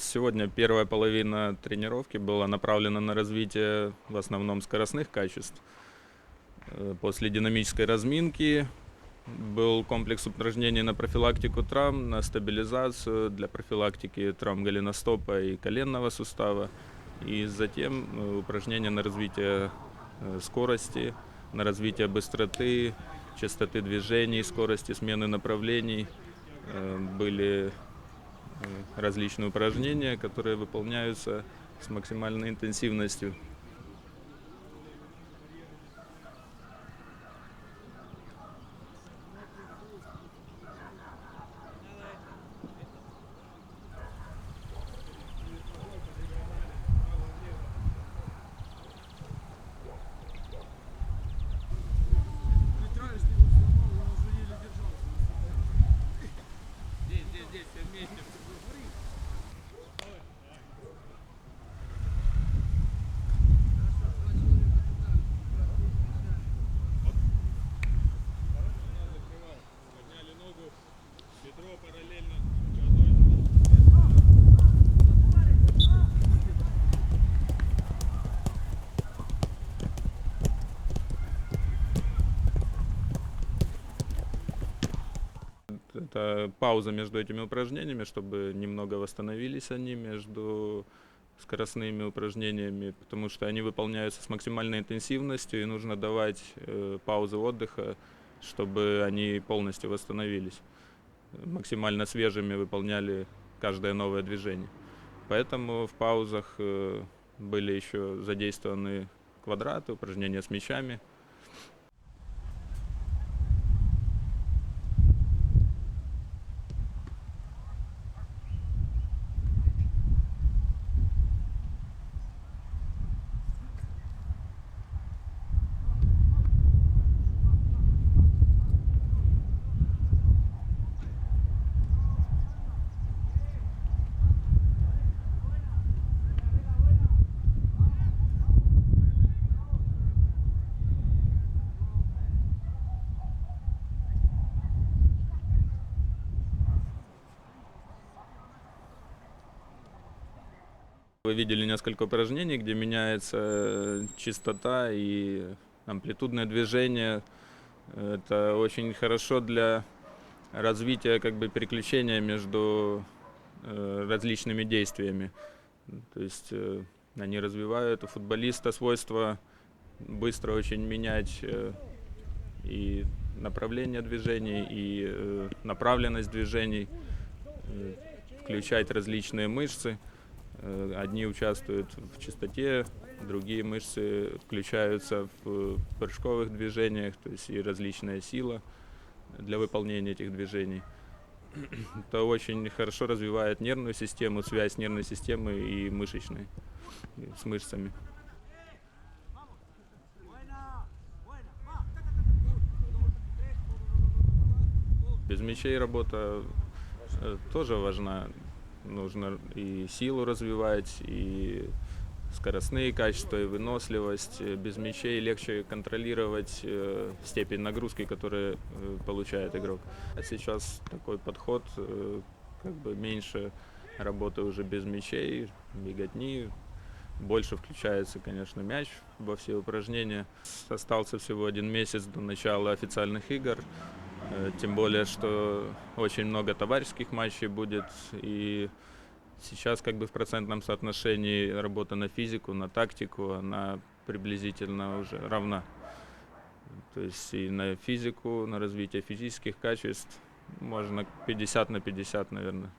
Сегодня первая половина тренировки была направлена на развитие в основном скоростных качеств. Э, После динамической разминки был комплекс упражнений на профилактику травм, на стабилизацию для профилактики травм голеностопа и коленного сустава. И затем э, упражнения на развитие э, скорости, на развитие быстроты, частоты движений, скорости смены направлений. Были различные упражнения, которые выполняются с максимальной интенсивностью. Это пауза между этими упражнениями, чтобы немного восстановились они между скоростными упражнениями, потому что они выполняются с максимальной интенсивностью, и нужно давать э, паузы отдыха, чтобы они полностью восстановились. Максимально свежими выполняли каждое новое движение. Поэтому в паузах э, были еще задействованы квадраты, упражнения с мячами. Вы видели несколько упражнений, где меняется э, частота и амплитудное движение. Это очень хорошо для развития как бы переключения между э, различными действиями. То есть э, они развивают у футболиста свойство быстро очень менять и направление движений, и направленность движений, включать различные мышцы. Э, Одни участвуют в частоте, другие мышцы включаются в прыжковых движениях, то есть и различная сила для выполнения этих движений. Это очень хорошо развивает нервную систему, связь нервной системы и мышечной, с мышцами. Без мячей работа э, тоже важна. Нужно и силу развивать, и скоростные качества, и выносливость. Без мячей легче контролировать э, степень нагрузки, которую э, получает игрок. А сейчас такой подход, э, как бы меньше работы уже без мячей, беготни, больше включается, конечно, мяч во все упражнения. Остался всего один месяц до начала официальных игр. Э, Тем более, что очень много товарищеских матчей будет. И сейчас как бы в процентном соотношении работа на физику, на тактику, она приблизительно уже равна. То есть и на физику, на развитие физических качеств можно 50 на 50, наверное.